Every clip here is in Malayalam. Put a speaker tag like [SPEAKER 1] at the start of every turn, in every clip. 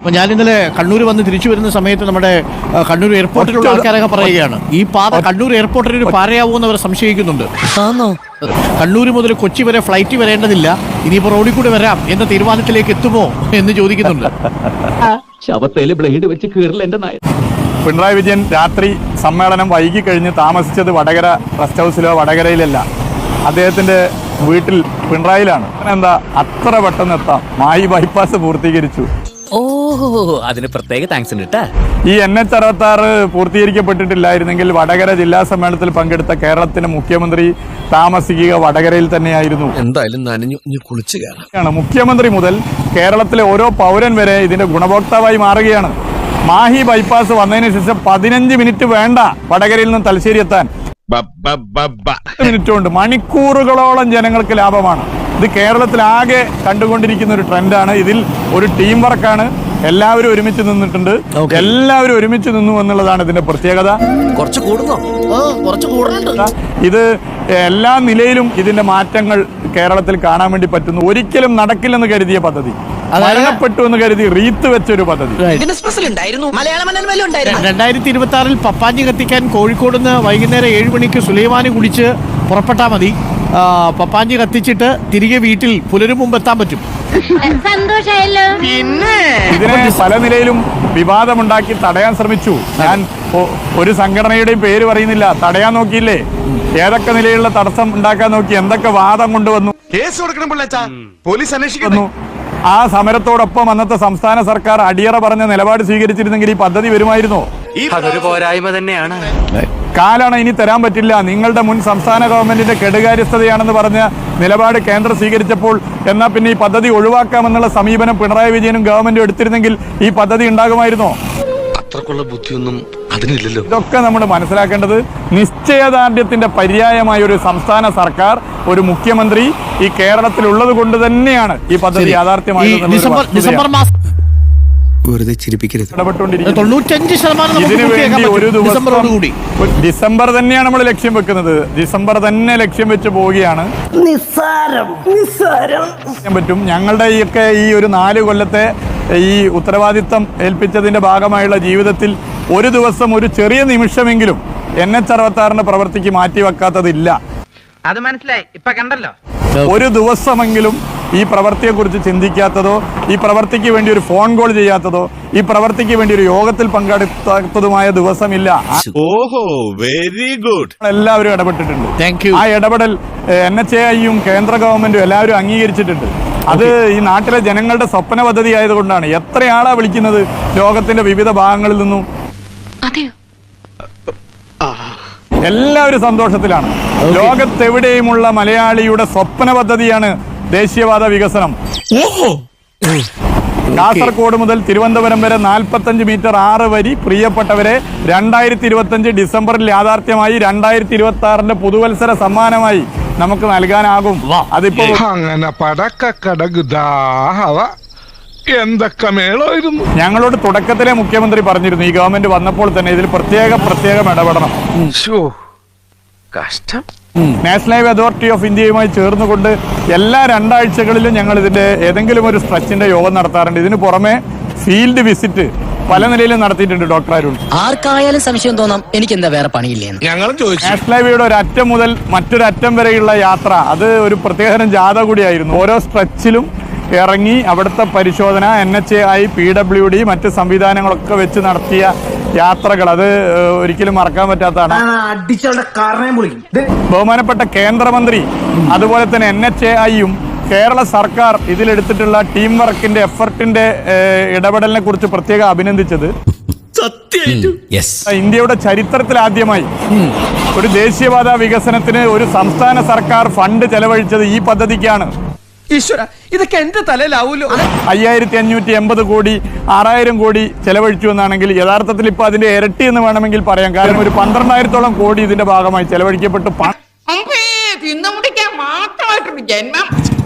[SPEAKER 1] അപ്പൊ ഞാൻ ഇന്നലെ കണ്ണൂർ വന്ന് തിരിച്ചു വരുന്ന സമയത്ത് നമ്മുടെ കണ്ണൂർ എയർപോർട്ടിലുള്ള ആൾക്കാരൊക്കെ പറയുകയാണ്. ഈ പാത കണ്ണൂർ എയർപോർട്ടിന് ഒരു പാരയാവുമെന്ന് അവർ സംശയിക്കുന്നുണ്ട്. കണ്ണൂർ മുതൽ കൊച്ചി വരെ ഫ്ലൈറ്റ് വരേണ്ടതില്ല. ഇനിയിപ്പോ റോഡിൽ കൂടി വരാം. എന്ന തീരുമാനത്തിലേക്ക് എത്തുമോ എന്ന് ചോദിക്കുന്നുണ്ട്.
[SPEAKER 2] ശവത്തേൽ ബ്ലേഡ് വെച്ച് കീറില്ല എന്റെ നായ
[SPEAKER 3] പിണറായി വിജയൻ രാത്രി സമ്മേളനം വൈകി കഴിഞ്ഞ് താമസിച്ചത് വടകര റെസ്റ്റ് ഹൗസിലോ വടകരയിലല്ല. അദ്ദേഹത്തിന്റെ വീട്ടിൽ പിണറായിലാണ്. എന്താ അത്ര പെട്ടെന്ന് എത്താം മായി ബൈപ്പാസ് പൂർത്തീകരിച്ചു.
[SPEAKER 2] അതിന് പ്രത്യേക താങ്ക്സ് ഉണ്ട് കേട്ടാ
[SPEAKER 3] ഈ എൻ എച്ച് അറുപത്തി ആറ് പൂർത്തീകരിക്കപ്പെട്ടിട്ടില്ലായിരുന്നെങ്കിൽ വടകര ജില്ലാ സമ്മേളനത്തിൽ പങ്കെടുത്ത കേരളത്തിന്റെ മുഖ്യമന്ത്രി താമസിക്കുക വടകരയിൽ തന്നെയായിരുന്നു.
[SPEAKER 4] എന്തായാലും നനഞ്ഞു കുളിച്ചു കയറാം
[SPEAKER 3] മുഖ്യമന്ത്രി മുതൽ കേരളത്തിലെ ഓരോ പൗരൻ വരെ ഇതിന്റെ ഗുണഭോക്താവായി മാറുകയാണ്. മാഹി ബൈപ്പാസ് വന്നതിന് ശേഷം പതിനഞ്ച് മിനിറ്റ് വേണ്ട വടകരയിൽ നിന്ന് തലശ്ശേരി എത്താൻ. മിനിറ്റ് കൊണ്ട് മണിക്കൂറുകളോളം ജനങ്ങൾക്ക് ലാഭമാണ്. ഇത് കേരളത്തിലാകെ കണ്ടുകൊണ്ടിരിക്കുന്ന ഒരു ട്രെൻഡാണ്. ഇതിൽ ഒരു ടീം വർക്കാണ് എല്ലാവരും ഒരുമിച്ച് നിന്നിട്ടുണ്ട്. എല്ലാവരും ഒരുമിച്ച് നിന്നു എന്നുള്ളതാണ് ഇതിന്റെ പ്രത്യേകത.
[SPEAKER 4] കുറച്ച് കൂടുന്നോ?
[SPEAKER 1] കുറച്ച്
[SPEAKER 3] ഇത് എല്ലാ നിലയിലും ഇതിന്റെ മാറ്റങ്ങൾ കേരളത്തിൽ കാണാൻ വേണ്ടി പറ്റുന്നു. ഒരിക്കലും നടക്കില്ലെന്ന് കരുതിയ പദ്ധതി. മരണപ്പെട്ടു എന്ന് കരുതി റീത്ത് വെച്ചൊരു പദ്ധതി.
[SPEAKER 5] ഇതിന് സ്പെഷ്യൽ ഉണ്ടായിരുന്നു. മലയാള മനോരമയിലും ഉണ്ടായിരുന്നു?
[SPEAKER 1] രണ്ടായിരത്തി ഇരുപത്തി ആറിൽ പപ്പാഞ്ഞി കത്തിക്കാൻ കോഴിക്കോട് നിന്ന് വൈകുന്നേരം ഏഴ് മണിക്ക് സുലൈമാനി കുടിച്ച് പുറപ്പെട്ടാൽ മതി. ആ, പപ്പാഞ്ഞി കത്തിച്ചിട്ട് തിരികെ വീട്ടിൽ പുലരും മുമ്പ് എത്താൻ പറ്റും
[SPEAKER 6] പിന്നെ?
[SPEAKER 3] ഇതിനെ പല നിലയിലും വിവാദമുണ്ടാക്കി തടയാൻ ശ്രമിച്ചു. ഞാൻ ഒരു സംഘടനയുടെയും പേര് പറയുന്നില്ല. തടയാൻ നോക്കിയില്ലേ? ഏതൊക്കെ നിലയിലുള്ള തടസ്സം ഉണ്ടാക്കാൻ നോക്കി? എന്തൊക്കെ വാദം കൊണ്ടുവന്നു?
[SPEAKER 7] കേസ് കൊടുക്കണം പിള്ളേച്ചാ. പോലീസ് അന്വേഷിക്കുന്നു
[SPEAKER 3] ആ സമരത്തോടൊപ്പം അന്നത്തെ സംസ്ഥാന സർക്കാർ അടിയറ പറഞ്ഞ നിലപാട് സ്വീകരിച്ചിരുന്നെങ്കിൽ ഈ പദ്ധതി വരുമായിരുന്നോ?
[SPEAKER 7] അതൊരു പോരായ്മ തന്നെയാണ്.
[SPEAKER 3] കാലാണ് ഇനി തരാൻ പറ്റില്ല. നിങ്ങളുടെ മുൻ സംസ്ഥാന ഗവൺമെന്റിന്റെ കെടുകാര്യസ്ഥതയാണെന്ന് പറഞ്ഞ് നിലപാട് കേന്ദ്രം സ്വീകരിച്ചപ്പോൾ എന്നാൽ പിന്നെ ഈ പദ്ധതി ഒഴിവാക്കാമെന്നുള്ള സമീപനം പിണറായി വിജയനും ഗവൺമെന്റും എടുത്തിരുന്നെങ്കിൽ ഈ പദ്ധതി ഉണ്ടാകുമായിരുന്നോ?
[SPEAKER 4] അത്രക്കുള്ള ബുദ്ധിയൊന്നും അതിനില്ലല്ലോ.
[SPEAKER 3] ഇതൊക്കെ നമ്മൾ മനസ്സിലാക്കേണ്ടത് നിശ്ചയദാർഢ്യത്തിന്റെ പര്യായമായ ഒരു സംസ്ഥാന സർക്കാർ ഒരു മുഖ്യമന്ത്രി ഈ കേരളത്തിലുള്ളത് കൊണ്ട് തന്നെയാണ് ഈ പദ്ധതി യാഥാർത്ഥ്യമായി
[SPEAKER 1] ഡിസംബർ ഡിസംബർ മാസം
[SPEAKER 4] വെറുതെ ചിരിപ്പിക്കരുത്.
[SPEAKER 1] തൊണ്ണൂറ്റഞ്ച് ശതമാനം
[SPEAKER 3] ദിവസം ഡിസംബർ തന്നെയാണ് നമ്മൾ ലക്ഷ്യം വെക്കുന്നത്. ഡിസംബർ തന്നെ ലക്ഷ്യം വെച്ച് പോവുകയാണ്. പറ്റും. ഞങ്ങളുടെ ഈ ഒക്കെ ഈ ഒരു നാല് കൊല്ലത്തെ ഈ ഉത്തരവാദിത്തം ഏൽപ്പിച്ചതിന്റെ ഭാഗമായുള്ള ജീവിതത്തിൽ ഒരു ദിവസം ഒരു ചെറിയ നിമിഷമെങ്കിലും എൻ എച്ച് അറുപത്തി ആറിന്റെ പ്രവൃത്തിക്ക് മാറ്റിവെക്കാത്തതില്ല.
[SPEAKER 5] അത് മനസ്സിലായി. ഇപ്പൊ കണ്ടല്ലോ.
[SPEAKER 3] ഒരു ദിവസമെങ്കിലും ഈ പ്രവൃത്തിയെക്കുറിച്ച് ചിന്തിക്കാത്തതോ ഈ പ്രവൃത്തിക്ക് വേണ്ടി ഒരു ഫോൺ കോൾ ചെയ്യാത്തതോ ഈ പ്രവൃത്തിക്ക് വേണ്ടി ഒരു യോഗത്തിൽ പങ്കെടുത്തതുമായ ദിവസമില്ല.
[SPEAKER 8] ഓഹോ വെരി ഗുഡ്
[SPEAKER 3] എല്ലാവരും ഇടപെട്ടിട്ടുണ്ട്. ആ ഇടപെടൽ എൻ എച്ച് എ ഐയും കേന്ദ്ര ഗവൺമെന്റും എല്ലാവരും അംഗീകരിച്ചിട്ടുണ്ട്. അത് ഈ നാട്ടിലെ ജനങ്ങളുടെ സ്വപ്ന പദ്ധതി ആയതുകൊണ്ടാണ്. എത്രയാളാ ആളാ വിളിക്കുന്നത്? ലോകത്തിന്റെ വിവിധ ഭാഗങ്ങളിൽ നിന്നും.
[SPEAKER 6] അതെയോ?
[SPEAKER 3] എല്ലാവരും സന്തോഷത്തിലാണ്. ലോകത്തെവിടെയുമുള്ള മലയാളിയുടെ സ്വപ്ന പദ്ധതിയാണ് ദേശീയവാദ വികസനം. കാസർഗോഡ് മുതൽ തിരുവനന്തപുരം വരെ നാൽപ്പത്തഞ്ച് മീറ്റർ ആറ് വരി പ്രിയപ്പെട്ടവരെ രണ്ടായിരത്തി ഇരുപത്തഞ്ച് ഡിസംബറിൽ യാഥാർത്ഥ്യമായി രണ്ടായിരത്തി ഇരുപത്തി ആറിന്റെ പുതുവത്സര സമ്മാനമായി നമുക്ക് നൽകാനാകും. അതിപ്പോ
[SPEAKER 8] അങ്ങനെ എന്തൊക്കെ മേളായിരുന്നു
[SPEAKER 3] ഞങ്ങളോട് തുടക്കത്തിലെ മുഖ്യമന്ത്രി പറഞ്ഞിരുന്നു ഈ ഗവൺമെന്റ് വന്നപ്പോൾ തന്നെ ഇതിൽ പ്രത്യേക പ്രത്യേകം ഇടപെടണം
[SPEAKER 7] കഷ്ടം.
[SPEAKER 3] നാഷണൽ ഹൈവേ അതോറിറ്റി ഓഫ് ഇന്ത്യയുമായി ചേർന്നുകൊണ്ട് എല്ലാ രണ്ടാഴ്ചകളിലും ഞങ്ങൾ ഇതിന്റെ ഏതെങ്കിലും ഒരു സ്ട്രെച്ചിന്റെ യോഗം നടത്താറുണ്ട്. ഇതിന് പുറമെ ഫീൽഡ് വിസിറ്റ് പല നിലയിലും നടത്തിയിട്ടുണ്ട് ഡോക്ടർ അരുൺ.
[SPEAKER 5] ആർക്കായാലും സംശയം തോന്നാം എനിക്ക് എന്താ വേറെ പണിയില്ലേന്ന്.
[SPEAKER 4] ഞങ്ങളും ചോദിച്ചു.
[SPEAKER 3] നാഷണൽ ഹൈവേയുടെ ഒരു അറ്റം മുതൽ മറ്റൊരു അറ്റം വരെയുള്ള യാത്ര അത് ഒരു പ്രത്യേകതരം ജാഥ കൂടിയായിരുന്നു. ഓരോ സ്ട്രെച്ചിലും ഇറങ്ങി അവിടുത്തെ പരിശോധന N H A I P W D മറ്റ് സംവിധാനങ്ങളൊക്കെ വെച്ച് നടത്തിയ യാത്രകൾ. അത് ഒരിക്കലും മറക്കാൻ പറ്റാത്തതാണ്. ബഹുമാനപ്പെട്ട കേന്ദ്രമന്ത്രി അതുപോലെ തന്നെ എൻ എച്ച് എ ഐയും കേരള സർക്കാർ ഇതിലെടുത്തിട്ടുള്ള ടീം വർക്കിന്റെ എഫർട്ടിന്റെ ഇടപെടലിനെ കുറിച്ച് പ്രത്യേകം അഭിനന്ദിച്ചത്.
[SPEAKER 2] യെസ്
[SPEAKER 3] ഇന്ത്യയുടെ ചരിത്രത്തിൽ ആദ്യമായി ഒരു ദേശീയപാത വികസനത്തിന് ഒരു സംസ്ഥാന സർക്കാർ ഫണ്ട് ചെലവഴിച്ചത് ഈ പദ്ധതിക്കാണ്.
[SPEAKER 9] ഈശ്വര ഇതൊക്കെ എന്റെ തലയിലാവൂലോ?
[SPEAKER 3] അയ്യായിരത്തി അഞ്ഞൂറ്റി എൺപത് കോടി ആറായിരം കോടി ചെലവഴിച്ചു എന്നാണെങ്കിൽ യഥാർത്ഥത്തിൽ ഇപ്പൊ അതിന്റെ ഇരട്ടി എന്ന് വേണമെങ്കിൽ പറയാം. കാരണം ഒരു പന്ത്രണ്ടായിരത്തോളം കോടി ഇതിന്റെ ഭാഗമായി ചെലവഴിക്കപ്പെട്ടു.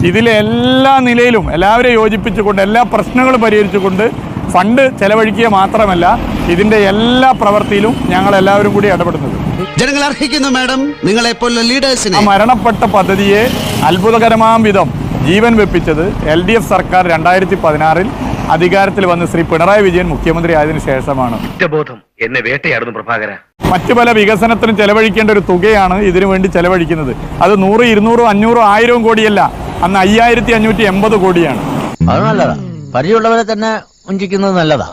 [SPEAKER 3] ഇതിലെ എല്ലാ നിലയിലും എല്ലാവരെയും യോജിപ്പിച്ചുകൊണ്ട് എല്ലാ പ്രശ്നങ്ങളും പരിഹരിച്ചുകൊണ്ട് ഫണ്ട് ചെലവഴിക്കുക മാത്രമല്ല ഇതിന്റെ എല്ലാ പ്രവൃത്തിയിലും ഞങ്ങൾ എല്ലാവരും കൂടി ഇടപെടുന്നത്.
[SPEAKER 9] ജനങ്ങൾ അർഹിക്കുന്നു മാഡം. നിങ്ങളെ പോലുള്ള ലീഡേഴ്സിനെ
[SPEAKER 3] മരണപ്പെട്ട പദ്ധതിയെ അത്ഭുതകരമാം വിധം ജീവൻ വെപ്പിച്ചത് എൽ ഡി എഫ് സർക്കാർ രണ്ടായിരത്തി പതിനാറിൽ അധികാരത്തിൽ വന്ന് ശ്രീ പിണറായി വിജയൻ മുഖ്യമന്ത്രി ആയതിനു ശേഷമാണ്.
[SPEAKER 7] കുറ്റബോധം എന്നെ വേട്ടയാടുന്നു പ്രഭാകര.
[SPEAKER 3] മറ്റു പല വികസനത്തിനും ചെലവഴിക്കേണ്ട ഒരു തുകയാണ് ഇതിനു വേണ്ടി ചെലവഴിക്കുന്നത്. അത് നൂറ് ഇരുന്നൂറും അഞ്ഞൂറും ആയിരവും കോടിയല്ല. അന്ന് അയ്യായിരത്തി അഞ്ഞൂറ്റി എൺപത് കോടിയാണ്.
[SPEAKER 5] അത് നല്ലതാ. പരിചയമുള്ളവരെ തന്നെ വഞ്ചിക്കുന്നത് നല്ലതാ.